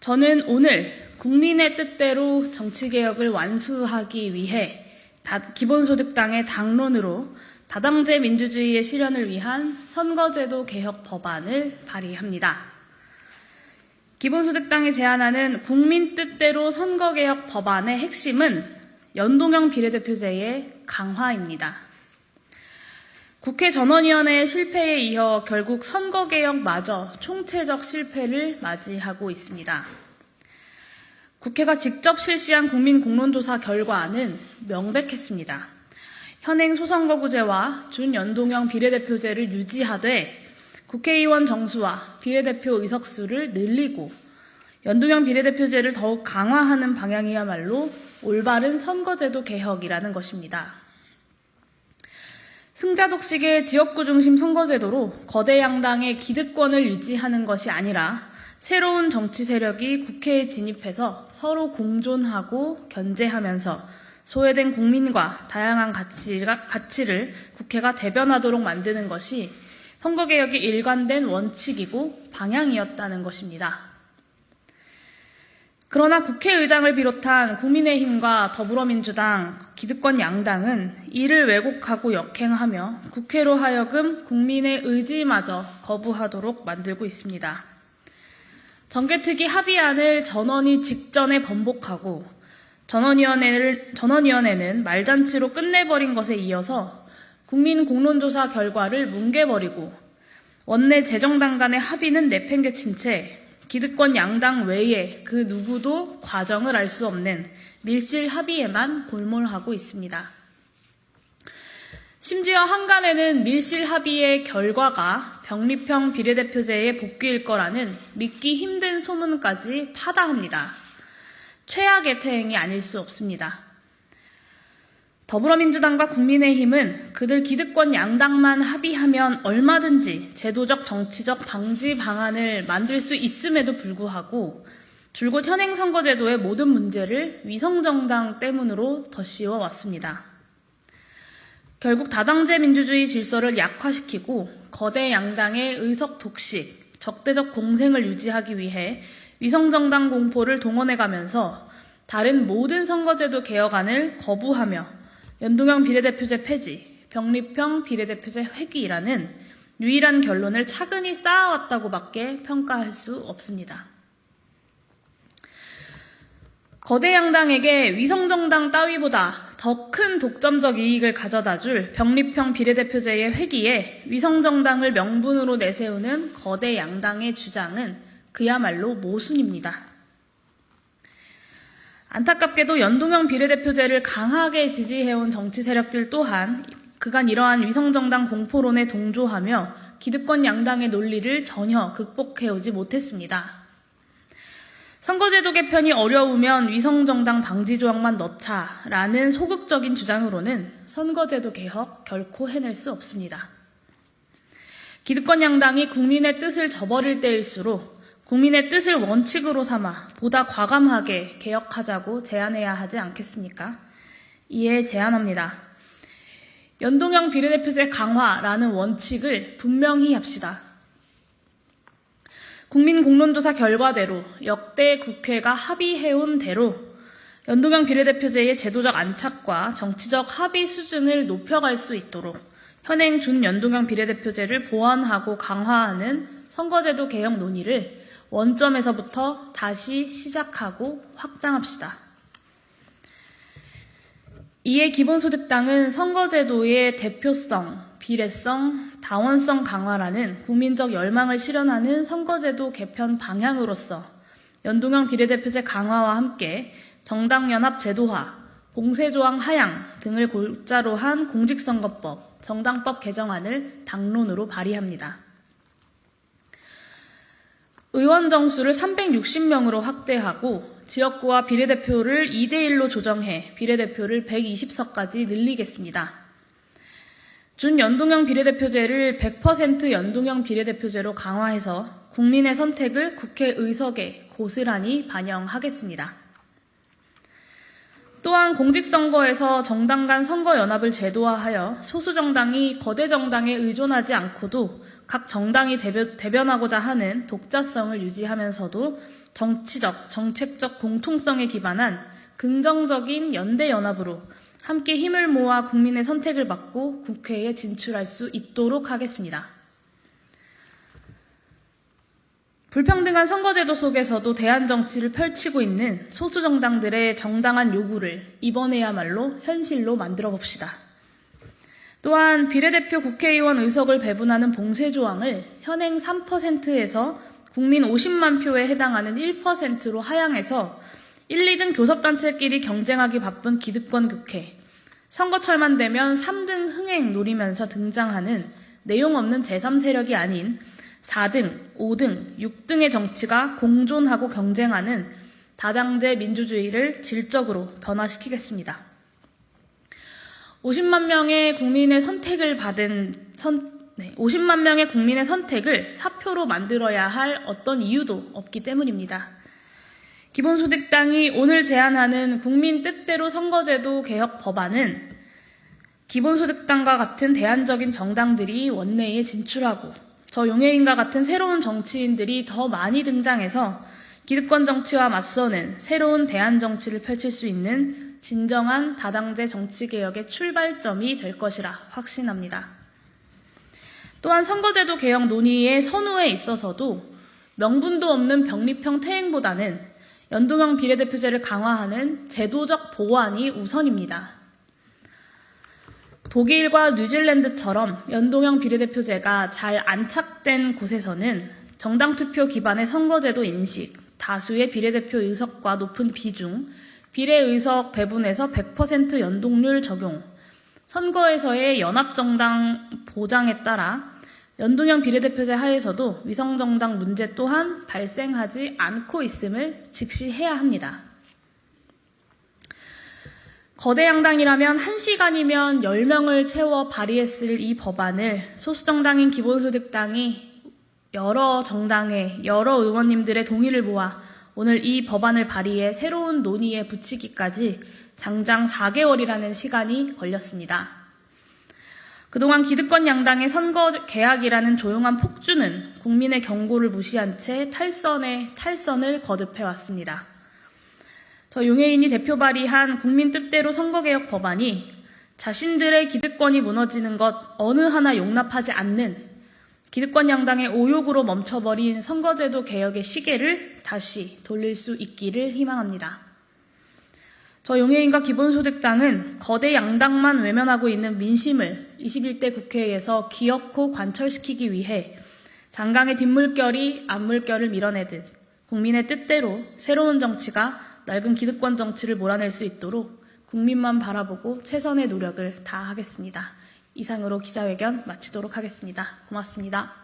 저는 오늘 국민의 뜻대로 정치개혁을 완수하기 위해 다- 기본소득당의 당론으로 다당제 민주주의의 실현을 위한 선거제도 개혁 법안을 발의합니다. 기본소득당이 제안하는 국민 뜻대로 선거개혁 법안의 핵심은 연동형 비례대표제의 강화입니다. 국회 전원위원회의 실패에 이어 결국 선거개혁마저 총체적 실패를 맞이하고 있습니다. 국회가 직접 실시한 국민 공론조사 결과는 명백했습니다. 현행 소선거구제와 준연동형 비례대표제를 유지하되 국회의원 정수와 비례대표 의석수를 늘리고 연동형 비례대표제를 더욱 강화하는 방향이야말로 올바른 선거제도 개혁이라는 것입니다. 승자 독식의 지역구 중심 선거제도로 거대 양당의 기득권을 유지하는 것이 아니라 새로운 정치 세력이 국회에 진입해서 서로 공존하고 견제하면서 소외된 국민과 다양한 가치가, 가치를 국회가 대변하도록 만드는 것이 선거개혁의 일관된 원칙이고 방향이었다는 것입니다. 그러나 국회의장을 비롯한 국민의힘과 더불어민주당, 기득권 양당은 이를 왜곡하고 역행하며 국회로 하여금 국민의 의지마저 거부하도록 만들고 있습니다. 정개특위 합의안을 전원이 직전에 번복하고 전원위원회를, 전원위원회는 말잔치로 끝내버린 것에 이어서 국민 공론조사 결과를 뭉개버리고 원내 재정당 간의 합의는 내팽개친 채 기득권 양당 외에 그 누구도 과정을 알 수 없는 밀실 합의에만 골몰하고 있습니다. 심지어 한간에는 밀실 합의의 결과가 병립형 비례대표제의 복귀일 거라는 믿기 힘든 소문까지 파다합니다. 최악의 태행이 아닐 수 없습니다. 더불어민주당과 국민의힘은 그들 기득권 양당만 합의하면 얼마든지 제도적 정치적 방지 방안을 만들 수 있음에도 불구하고 줄곧 현행 선거제도의 모든 문제를 위성정당 때문으로 덧씌워 왔습니다. 결국 다당제 민주주의 질서를 약화시키고 거대 양당의 의석 독식, 적대적 공생을 유지하기 위해 위성정당 공포를 동원해가면서 다른 모든 선거제도 개혁안을 거부하며 연동형 비례대표제 폐지, 병립형 비례대표제 회귀라는 유일한 결론을 차근히 쌓아왔다고밖에 평가할 수 없습니다. 거대 양당에게 위성정당 따위보다 더 큰 독점적 이익을 가져다 줄 병립형 비례대표제의 회기에 위성정당을 명분으로 내세우는 거대 양당의 주장은 그야말로 모순입니다. 안타깝게도 연동형 비례대표제를 강하게 지지해온 정치 세력들 또한 그간 이러한 위성정당 공포론에 동조하며 기득권 양당의 논리를 전혀 극복해오지 못했습니다. 선거제도 개편이 어려우면 위성정당 방지 조항만 넣자라는 소극적인 주장으로는 선거제도 개혁 결코 해낼 수 없습니다. 기득권 양당이 국민의 뜻을 저버릴 때일수록 국민의 뜻을 원칙으로 삼아 보다 과감하게 개혁하자고 제안해야 하지 않겠습니까? 이에 제안합니다. 연동형 비례대표제 강화라는 원칙을 분명히 합시다. 국민 공론조사 결과대로 역대 국회가 합의해온 대로 연동형 비례대표제의 제도적 안착과 정치적 합의 수준을 높여갈 수 있도록 현행 준연동형 비례대표제를 보완하고 강화하는 선거제도 개혁 논의를 원점에서부터 다시 시작하고 확장합시다. 이에 기본소득당은 선거제도의 대표성, 비례성, 다원성 강화라는 국민적 열망을 실현하는 선거제도 개편 방향으로서 연동형 비례대표제 강화와 함께 정당연합 제도화, 공세조항 하향 등을 골자로 한 공직선거법, 정당법 개정안을 당론으로 발의합니다. 의원 정수를 360명으로 확대하고 지역구와 비례대표를 2대1로 조정해 비례대표를 120석까지 늘리겠습니다. 준연동형 비례대표제를 100% 연동형 비례대표제로 강화해서 국민의 선택을 국회 의석에 고스란히 반영하겠습니다. 또한 공직선거에서 정당 간 선거연합을 제도화하여 소수 정당이 거대 정당에 의존하지 않고도 각 정당이 대변, 대변 하고자 하는 독자성을 유지하면서도 정치적, 정책적 공통성에 기반한 긍정적인 연대연합으로 함께 힘을 모아 국민의 선택을 받고 국회에 진출할 수 있도록 하겠습니다. 불평등한 선거제도 속에서도 대한 정치를 펼치고 있는 소수 정당들의 정당한 요구를 이번에야말로 현실로 만들어 봅시다. 또한 비례대표 국회의원 의석을 배분하는 봉쇄 조항을 현행 3%에서 국민 50만 표에 해당하는 1%로 하향해서 1, 2등 교섭단체끼리 경쟁하기 바쁜 기득권 국회, 선거철만 되면 3등 흥행 노리면서 등장하는 내용 없는 제3세력이 아닌 4등, 5등, 6등의 정치가 공존하고 경쟁하는 다당제 민주주의를 질적으로 변화시키겠습니다. 50만 명의 국민의 선택을 받은 선, 네, 50만 명의 국민의 선택을 사표로 만들어야 할 어떤 이유도 없기 때문입니다. 기본소득당이 오늘 제안하는 국민 뜻대로 선거제도 개혁 법안은 기본소득당과 같은 대안적인 정당들이 원내에 진출하고 저 용해인과 같은 새로운 정치인들이 더 많이 등장해서 기득권 정치와 맞서는 새로운 대안 정치를 펼칠 수 있는 진정한 다당제 정치 개혁의 출발점이 될 것이라 확신합니다. 또한 선거제도 개혁 논의의 선후에 있어서도 명분도 없는 병립형 퇴행보다는 연동형 비례대표제를 강화하는 제도적 보완이 우선입니다. 독일과 뉴질랜드처럼 연동형 비례대표제가 잘 안착된 곳에서는 정당 투표 기반의 선거제도 인식, 다수의 비례대표 의석과 높은 비중, 비례의석 배분에서 100% 연동률 적용, 선거에서의 연합정당 보장에 따라 연동형 비례대표제 하에서도 위성정당 문제 또한 발생하지 않고 있음을 직시해야 합니다. 거대 양당이라면 1시간이면 10명을 채워 발의했을 이 법안을 소수정당인 기본소득당이 여러 정당의 여러 의원님들의 동의를 모아 오늘 이 법안을 발의해 새로운 논의에 붙이기까지 장장 4개월이라는 시간이 걸렸습니다. 그동안 기득권 양당의 선거 계약이라는 조용한 폭주는 국민의 경고를 무시한 채 탈선에 탈선을 거듭해 왔습니다. 저 용해인이 대표 발의한 국민 뜻대로 선거개혁 법안이 자신들의 기득권이 무너지는 것 어느 하나 용납하지 않는 기득권 양당의 오욕으로 멈춰버린 선거제도 개혁의 시계를 다시 돌릴 수 있기를 희망합니다. 저 용해인과 기본소득당은 거대 양당만 외면하고 있는 민심을 21대 국회에서 기어코 관철시키기 위해 장강의 뒷물결이 앞물결을 밀어내듯 국민의 뜻대로 새로운 정치가 낡은 기득권 정치를 몰아낼 수 있도록 국민만 바라보고 최선의 노력을 다하겠습니다. 이상으로 기자회견 마치도록 하겠습니다. 고맙습니다.